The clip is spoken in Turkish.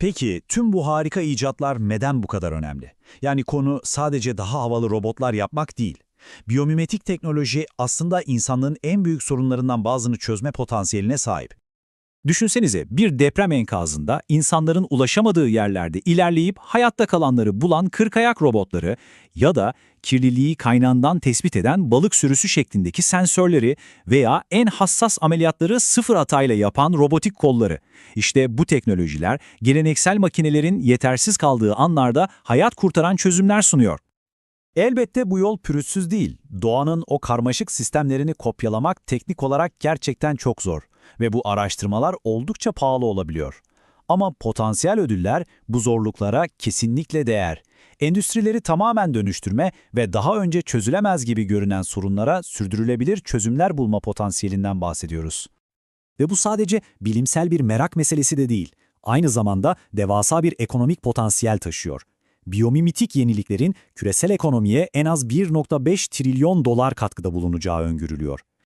Peki tüm bu harika icatlar neden bu kadar önemli? Yani konu sadece daha havalı robotlar yapmak değil. Biyomimetik teknoloji aslında insanlığın en büyük sorunlarından bazını çözme potansiyeline sahip. Düşünsenize bir deprem enkazında insanların ulaşamadığı yerlerde ilerleyip hayatta kalanları bulan kırkayak robotları ya da kirliliği kaynağından tespit eden balık sürüsü şeklindeki sensörleri veya en hassas ameliyatları sıfır hatayla yapan robotik kolları. İşte bu teknolojiler geleneksel makinelerin yetersiz kaldığı anlarda hayat kurtaran çözümler sunuyor. Elbette bu yol pürüzsüz değil. Doğanın o karmaşık sistemlerini kopyalamak teknik olarak gerçekten çok zor ve bu araştırmalar oldukça pahalı olabiliyor. Ama potansiyel ödüller bu zorluklara kesinlikle değer. Endüstrileri tamamen dönüştürme ve daha önce çözülemez gibi görünen sorunlara sürdürülebilir çözümler bulma potansiyelinden bahsediyoruz. Ve bu sadece bilimsel bir merak meselesi de değil. Aynı zamanda devasa bir ekonomik potansiyel taşıyor. Biyomimitik yeniliklerin küresel ekonomiye en az 1.5 trilyon dolar katkıda bulunacağı öngörülüyor.